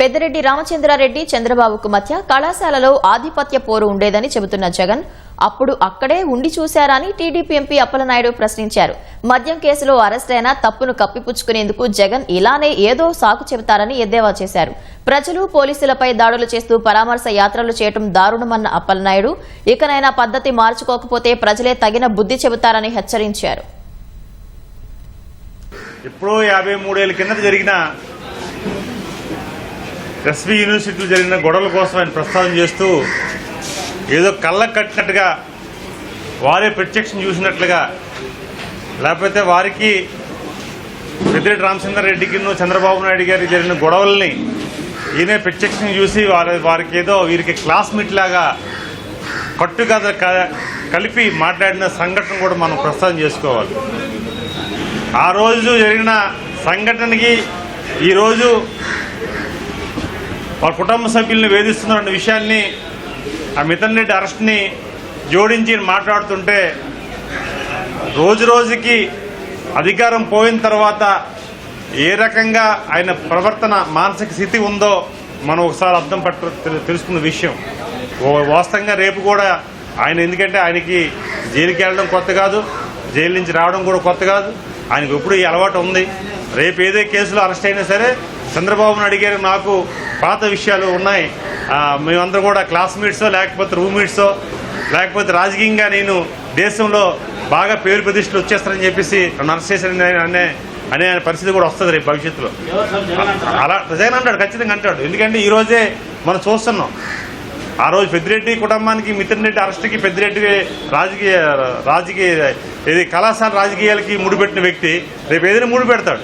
పెద్దిరెడ్డి రామచంద్రారెడ్డి చంద్రబాబుకు మధ్య కళాశాలలో ఆధిపత్య పోరు ఉండేదని చెబుతున్న జగన్ అప్పుడు అక్కడే ఉండి చూశారని టీడీపీ ఎంపీ అప్పలనాయుడు ప్రశ్నించారు. మద్యం కేసులో అరెస్టైన తప్పును కప్పిపుచ్చుకునేందుకు జగన్ ఇలానే ఏదో సాకు చెబుతారని ఎద్దేవా చేశారు. ప్రజలు పోలీసులపై దాడులు చేస్తూ పరామర్శ యాత్రలు చేయటం దారుణమన్న అప్పలనాయుడు ఇకనైనా పద్ధతి మార్చుకోకపోతే ప్రజలే తగిన బుద్ధి చెబుతారని హెచ్చరించారు. ఎప్పుడో యాభై మూడేళ్ళ కింద జరిగిన ఎస్వి యూనివర్సిటీలో జరిగిన గొడవల కోసం ఆయన ప్రస్తావన చేస్తూ ఏదో కళ్ళ కట్టినట్టుగా వారే ప్రత్యక్షం చూసినట్లుగా లేకపోతే వారికి పెద్దిరెడ్డి రామచంద్ర రెడ్డికి చంద్రబాబు నాయుడు గారికి జరిగిన గొడవల్ని ఈయనే ప్రత్యక్షం చూసి వారి వారికి ఏదో వీరికి క్లాస్మేట్ లాగా కట్టుకథ క- కలిపి మాట్లాడిన సంఘటన కూడా మనం ప్రస్తావన చేసుకోవాలి. ఆ రోజు జరిగిన సంఘటనకి ఈరోజు వాళ్ళ కుటుంబ సభ్యుల్ని వేధిస్తున్నారన్న విషయాన్ని ఆ మిథన్ రెడ్డి అరెస్ట్ని జోడించి మాట్లాడుతుంటే రోజు రోజుకి అధికారం పోయిన తర్వాత ఏ రకంగా ఆయన ప్రవర్తన మానసిక స్థితి ఉందో మనం ఒకసారి అర్థం పట్టు తెలు- తెలుసుకున్న విషయం. వాస్తవంగా రేపు కూడా ఆయన ఎందుకంటే ఆయనకి జైలుకి వెళ్ళడం కొత్త కాదు జైలు నుంచి రావడం కూడా కొత్త కాదు. ఆయనకు ఎప్పుడు ఈ అలవాటు ఉంది. రేపు ఏదే కేసులో అరెస్ట్ అయినా సరే చంద్రబాబును అడిగారు నాకు పాత విషయాలు ఉన్నాయి. మేమందరూ కూడా క్లాస్మేట్సో లేకపోతే రూమ్మేట్సో లేకపోతే రాజకీయంగా నేను దేశంలో బాగా పేరు ప్రతిష్టలు వచ్చేస్తారని చెప్పేసి నన్ను ఆయన అనే అనే పరిస్థితి కూడా వస్తుంది రేపు భవిష్యత్తులో. అలా జగన్ అంటాడు ఖచ్చితంగా అంటాడు. ఎందుకంటే ఈరోజే మనం చూస్తున్నాం. ఆ రోజు పెద్దిరెడ్డి కుటుంబానికి మిథున్ రెడ్డి అరెస్ట్కి పెద్దిరెడ్డి రాజకీయ రాజకీయ ఇది కళాశాల రాజకీయాలకి ముడిపెట్టిన వ్యక్తి. రేపు ఏదైనా ముడిపెడతాడు.